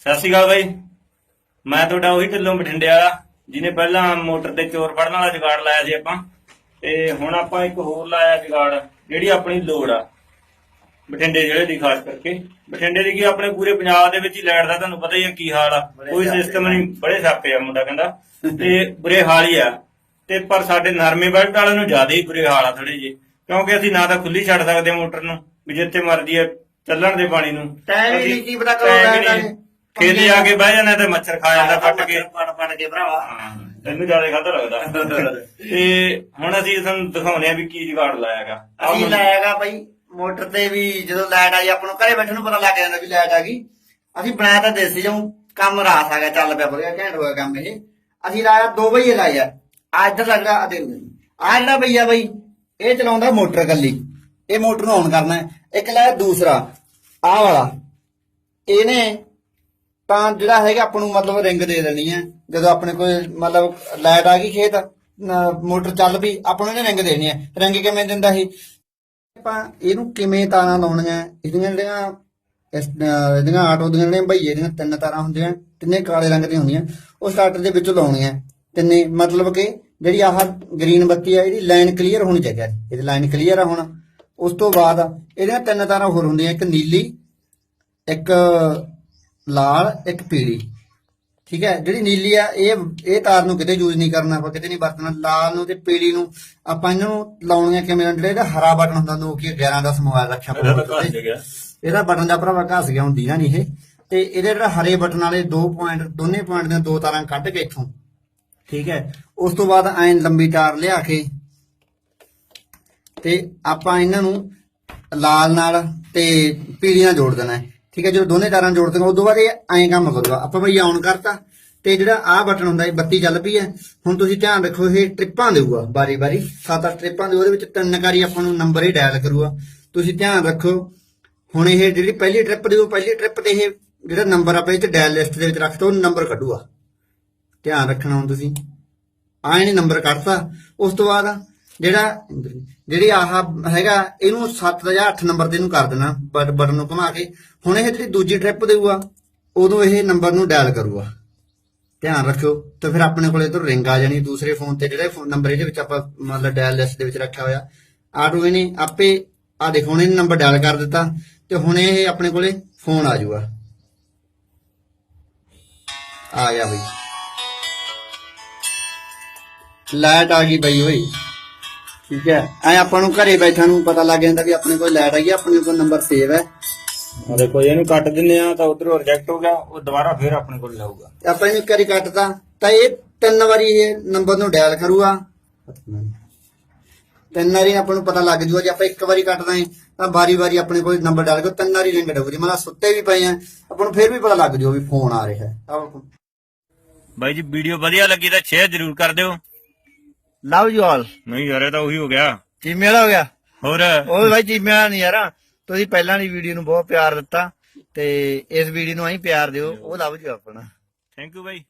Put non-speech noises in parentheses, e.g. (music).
ਸਤਿ ਸ਼੍ਰੀ ਅਕਾਲ ਬਾਈ। ਮੈਂ ਤੁਹਾਡਾ ਉਹੀ ਢਿੱਲੋਂ ਬਠਿੰਡੇ ਵਾਲਾ ਜਿਹਨੇ ਪਹਿਲਾਂ ਮੋਟਰ ਤੇ ਚੋਰ ਫੜਨ ਵਾਲਾ ਜੁਗਾੜ ਲਾਇਆ ਸੀ ਆਪਾਂ। ਤੇ ਹੁਣ ਆਪਾਂ ਇੱਕ ਹੋਰ ਲਾਇਆ ਜੁਗਾੜ ਜਿਹੜੀ ਆਪਣੀ ਲੋੜ ਆ। ਬਠਿੰਡੇ ਜ਼ਿਲ੍ਹੇ ਦੀ ਖਾਸ ਕਰਕੇ। ਬਠਿੰਡੇ ਦੀ ਕੀ ਆਪਣੇ ਪੂਰੇ ਪੰਜਾਬ ਦੇ ਵਿੱਚ ਹੀ ਲਾਈਟ ਦਾ ਤੁਹਾਨੂੰ ਪਤਾ ਹੀ ਆ ਕੀ ਹਾਲ ਆ। ਕੋਈ ਸਿਸਟਮ ਨਹੀਂ ਬੜੇ ਛਾਪੇ ਆ ਮੁੰਡਾ ਕਹਿੰਦਾ। (laughs) ਤੇ ਬੁਰੇ ਹਾਲ ਹੀ ਆ। ਤੇ ਪਰ ਸਾਡੇ ਨਰਮੇ ਬੈਲਟ ਵਾਲਿਆਂ ਨੂੰ ਜ਼ਿਆਦਾ ਹੀ ਬੁਰੇ ਹਾਲ ਆ ਥੋੜੇ ਜਿਹੇ। ਕਿਉਂਕਿ ਅਸੀਂ ਨਾ ਤਾਂ ਖੁੱਲੀ ਛੱਡ ਸਕਦੇ ਮੋਟਰ ਨੂੰ ਵੀ ਜਿੱਥੇ ਮਰਜ਼ੀ ਆ ਚੱਲਣ ਦੇ ਪਾਣੀ ਨੂੰ। ਟਾਈਮ ਹੀ ਨਹੀਂ ਕੀ ਪਤਾ ਕਦੋਂ। ਜੇ। ਖੇਤੇ ਆ ਕੇ ਬਹਿ ਜਾਣਾ ਤੇ ਮੱਛਰ ਖਾ ਜਾਂਦਾ ਫੱਟ ਕੇ। ਪੜ ਪੜ ਕੇ ਭਰਾਵਾ। ਤੈਨੂੰ ਜ਼ਿਆਦਾ ਖਾਦਾ ਲੱਗਦਾ। ਤੇ ਹੁਣ ਅਸੀਂ ਤੁਹਾਨੂੰ ਦਿਖਾਉਨੇ ਆ ਵੀ ਕੀ ਜੁਗਾੜ ਲਾਇਆਗਾ ਅਸੀਂ ਲਾਇਆਗਾ ਭਾਈ ਮੋਟਰ ਤੇ ਵੀ ਜਦੋਂ ਲਾਈਟ ਆਈ ਆਪਾਂ ਨੂੰ ਘਰੇ ਬੈਠਣ ਨੂੰ ਪਤਾ ਲੱਗ ਜਾਂਦਾ ਵੀ ਲਾਈਟ ਆ ਗਈ। ਅਸੀਂ ਬਣਾਇਆ ਤਾਂ ਦੇਸੀ ਜੂ ਕੰਮ ਰਾਸ ਆ ਗਿਆ ਚੱਲ ਪਿਆ ਵਧੀਆ ਘੈਂਟ ਹੋਇਆ ਕੰਮ ਇਹ। ਅਸੀਂ ਲਾਇਆ ਦੋ ਬਈਏ ਲਾਏ ਆ। ਆ ਇੱਧਰ ਲੱਗਦਾ ਆ ਦੇਖ ਆ ਜਿਹੜਾ ਬਈਆ ਬਈ ਇਹ ਚਲਾਉਂਦਾ ਮੋਟਰ ਕੱਲੀ ਇਹ ਮੋਟਰ ਨੂੰ ਆਨ ਕਰਨਾ ਇੱਕ ਲਾਇਆ ਦੂਸਰਾ। ਆਹ ਵਾਲਾ। ਇਹਨੇ ਤਾਂ ਜਿਹੜਾ ਹੈਗਾ ਆਪਾਂ ਨੂੰ ਮਤਲਬ ਰਿੰਗ ਦੇ ਦੇਣੀ ਹੈ। ਜਦੋਂ ਆਪਣੇ ਕੋਲ ਮਤਲਬ ਲਾਈਟ ਆ ਗਈ ਖੇਤ ਮੋਟਰ ਚੱਲ ਪਈ ਆਪਾਂ ਨੂੰ ਇਹਨੇ ਰਿੰਗ ਦੇਣੀ ਹੈ। ਰਿੰਗ ਕਿਵੇਂ ਦਿੰਦਾ ਸੀ ਆਪਾਂ ਇਹਨੂੰ ਕਿਵੇਂ ਤਾਰਾਂ ਲਾਉਣੀਆਂ? ਇਹਦੀਆਂ ਜਿਹੜੀਆਂ ਇਹਦੀਆਂ ਆਟੋ ਦੀਆਂ ਜਿਹੜੀਆਂ ਭਈਏ ਦੀਆਂ ਤਿੰਨ ਤਾਰਾਂ ਹੁੰਦੀਆਂ, ਤਿੰਨੇ ਕਾਲੇ ਰੰਗ ਦੀਆਂ ਹੁੰਦੀਆਂ, ਉਹ ਸਟਾਰਟਰ ਦੇ ਵਿੱਚ ਲਾਉਣੀਆਂ। ਤਿੰਨੇ ਮਤਲਬ ਕਿ ਜਿਹੜੀ ਆਹ ਗ੍ਰੀਨ ਬੱਤੀ ਆ, ਇਹਦੀ ਲਾਈਨ ਕਲੀਅਰ ਹੋਣੀ ਚਾਹੀਦੀ ਹੈ। ਇਹਦੀ ਲਾਈਨ ਕਲੀਅਰ ਆ ਹੁਣ। ਉਸ ਤੋਂ ਬਾਅਦ ਇਹਦੀਆਂ ਤਿੰਨ ਤਾਰਾਂ ਹੋਰ ਹੁੰਦੀਆਂ, ਇੱਕ ਨੀਲੀ, ਇੱਕ ਲਾਲ ਇੱਕ ਪੀਲੀ। ਠੀਕ ਹੈ? ਜਿਹੜੀ ਨੀਲੀ ਆ ਇਹ ਇਹ ਤਾਰ ਨੂੰ ਕਿਤੇ ਯੂਜ਼ ਨਹੀਂ ਕਰਨਾ ਆਪਾਂ ਕਿਤੇ ਨਹੀਂ ਵਰਤਣਾ। ਲਾਲ ਨੂੰ ਤੇ ਪੀਲੀ ਨੂੰ ਆਪਾਂ ਇਹਨੂੰ ਲਾਉਣੀਆਂ ਕਿਵੇਂ? ਜਿਹੜਾ ਇਹਦਾ ਹਰਾ ਬਟਨ ਹੁੰਦਾ ਨੋਕੀਆ 1110 ਮੋਬਾਈਲ ਰੱਖਿਆ ਆਪਾਂ ਇਹਦਾ ਬਟਨ ਦਾ। ਭਰਾਵਾ ਘਸ ਗਿਆ ਹੁੰਦੀ ਨਾ ਨਹੀਂ ਇਹ। ਤੇ ਇਹਦੇ ਜਿਹੜਾ ਹਰੇ ਬਟਨ ਵਾਲੇ ਦੋ ਪੁਆਇੰਟ ਦੋਨੇ ਪੁਆਇੰਟ ਦੀਆਂ ਦੋ ਤਾਰਾਂ ਕੱਢ ਕੇ ਇੱਥੋਂ। ਠੀਕ ਹੈ? ਉਸ ਤੋਂ ਬਾਅਦ ਐਂ ਲੰਬੀ ਤਾਰ ਲਿਆ ਕੇ ਤੇ ਆਪਾਂ ਇਹਨਾਂ ਨੂੰ ਲਾਲ ਨਾਲ ਤੇ ਪੀਲੀ ਨਾਲ ਜੋੜ ਦੇਣਾ ਹੈ। ਠੀਕ ਹੈ, ਜਦੋਂ ਦੋਨੇ ਤਾਰਾਂ ਜੋੜ ਦੇਣਾ ਉਸ ਬਾਅਦ ਇਹ ਐਂ ਕੰਮ ਕਰੂਗਾ ਆਪਾਂ ਬਈ ਆਨ ਕਰਤਾ, ਤੇ ਜਿਹੜਾ ਆਹ ਬਟਨ ਹੁੰਦਾ, ਇਹ ਬੱਤੀ ਚੱਲ ਪਈ ਹੈ। ਹੁਣ ਤੁਸੀਂ ਧਿਆਨ ਰੱਖੋ, ਇਹ ਟ੍ਰਿਪਾਂ ਦੇਊਗਾ ਬਾਰੀ ਬਾਰੀ ਸੱਤ ਅੱਠ ਟ੍ਰਿਪਾਂ ਦੇ, ਉਹਦੇ ਵਿੱਚ ਤਿੰਨ ਕਾਰੀ ਆਪਾਂ ਨੂੰ ਨੰਬਰ ਹੀ ਡਾਇਲ ਕਰੂਗਾ। ਤੁਸੀਂ ਧਿਆਨ ਰੱਖੋ, ਹੁਣ ਇਹ ਜਿਹੜੀ ਪਹਿਲੀ ਟ੍ਰਿਪ ਦੇਊ ਪਹਿਲੀ ਟ੍ਰਿਪ ਤੇ ਇਹ ਜਿਹੜਾ ਨੰਬਰ ਆਪਾਂ ਇਹ ਚ ਡਾਇਲ ਲਿਸਟ ਦੇ ਵਿੱਚ ਰੱਖ ਰੱਖਤਾ, ਉਹ ਨੰਬਰ ਕੱਢੂਗਾ। ਧਿਆਨ ਰੱਖਣਾ ਹੁਣ ਤੁਸੀਂ। ਆਏ ਨੇ ਨੰਬਰ ਕੱਢਤਾ, ਉਸ ਤੋਂ ਬਾਅਦ ਜਿਹੜਾ, ਜਿਹੜੀ ਆਹ ਹੈਗਾ, ਇਹਨੂੰ 7 ਜਾਂ 8 ਨੰਬਰ ਦੇ ਨੂੰ ਕਰ ਦੇਣਾ ਬਟਨ ਨੂੰ ਘੁਮਾ ਕੇ। ਹੁਣ ਇਹ ਜਿਹੜੀ ਦੂਜੀ ਟ੍ਰਿਪ ਦੇਊਗਾ, ਉਦੋਂ ਇਹ ਨੰਬਰ ਨੂੰ ਡਾਇਲ ਕਰੂਗਾ। ਧਿਆਨ ਰੱਖਿਓ, ਤੇ ਫਿਰ ਆਪਣੇ ਕੋਲੇ ਇਧਰ ਰਿੰਗ ਆ ਜਾਣੀ, ਦੂਸਰੇ ਫੋਨ ਤੇ, ਜਿਹੜੇ ਫੋਨ ਨੰਬਰ ਇਹਦੇ ਵਿੱਚ ਆਪਾਂ ਮਤਲਬ ਡਾਇਲ ਲਿਸਟ ਦੇ ਵਿੱਚ ਰੱਖਿਆ ਹੋਇਆ। ਆਟੋ ਇਹਨੇ ਆਪੇ ਆ ਦੇਖੋ, ਹੁਣ ਇਹਨੇ ਨੰਬਰ ਡਾਇਲ ਕਰ ਦਿੱਤਾ, ਤੇ ਹੁਣ ਇਹ ਆਪਣੇ ਕੋਲੇ ਫੋਨ ਆ ਜਾਊਗਾ। ਆ ਗਿਆ ਬਈ। ਲਾਈਟ ਆ ਗਈ ਬਈ ਓਏ। ਠੀਕ ਹੈ? ਐ ਆਪਾਂ ਨੂੰ ਘਰੇ ਬੈਠਾ ਨੂੰ ਪਤਾ ਲੱਗ ਜਾਂਦਾ ਵੀ ਆਪਣੇ ਕੋਲ ਲਾਈਟ ਗਈ ਆਪਣੇ ਕੋਲ ਨੰਬਰ ਸੇਵ ਹੈ। ਆ ਦੇਖੋ ਇਹਨੂੰ ਕੱਟ ਦਿੰਨੇ ਆ ਤਾਂ ਉਧਰੋਂ ਰਿਜੈਕਟ ਹੋ ਗਿਆ ਉਹ ਦੁਬਾਰਾ ਫੇਰ ਆਪਣੇ ਕੋਲ ਲਾਊਗਾ। ਆਪਾਂ ਇਹਨੂੰ ਇੱਕ ਵਾਰੀ ਕੱਟਤਾ ਤਾਂ ਇਹ ਤਿੰਨ ਵਾਰੀ ਇਹ ਨੰਬਰ ਨੂੰ ਡਾਇਲ ਕਰੂਗਾ। ਤਿੰਨ ਵਾਰੀ ਆਪਾਂ ਨੂੰ ਪਤਾ ਲੱਗ ਜੂਗਾ ਜੇ ਆਪਾਂ ਇੱਕ ਵਾਰੀ ਕੱਟਦਾ ਹਾਂ ਤਾਂ ਵਾਰੀ ਵਾਰੀ ਆਪਣੇ ਕੋਲ ਨੰਬਰ ਡਾਇਲ ਕਰੋ ਤਿੰਨ ਵਾਰੀ ਰਿੰਗ ਜੇ ਮਤਲਬ ਸੁੱਤੇ ਵੀ ਪਏ ਆ ਆਪਾਂ ਨੂੰ ਫੇਰ ਵੀ ਪਤਾ ਲੱਗ ਜੂਗਾ ਵੀ ਫੋਨ ਆ ਰਿਹਾ ਹੈ। ਬਾਈ ਜੀ ਵੀਡੀਓ ਵਧੀਆ ਲੱਗੀ ਤਾਂ ਸ਼ੇਅਰ ਜ਼ਰੂਰ ਕਰ ਦਿਓ। Love you all. ਨਹੀਂ ਯਾਰ ਇਹ ਤਾਂ ਉਹੀ ਹੋ ਗਿਆ। ਚੀਮੇ ਵਾਲਾ ਹੋ ਗਿਆ। ਹੋਰ? ਓਏ ਭਾਈ ਚੀਮੇ ਵਾਲਾ ਨਹੀਂ ਯਾਰ। ਤੁਸੀਂ ਪਹਿਲਾਂ ਦੀ ਵੀਡੀਓ ਨੂੰ ਬਹੁਤ ਪਿਆਰ ਦਿੱਤਾ ਤੇ ਇਸ ਵੀਡੀਓ ਨੂੰ ਅਸੀਂ ਪਿਆਰ ਦਿਓ। ਉਹ ਲਵ ਯੂ ਆਪਣਾ। Thank you bye.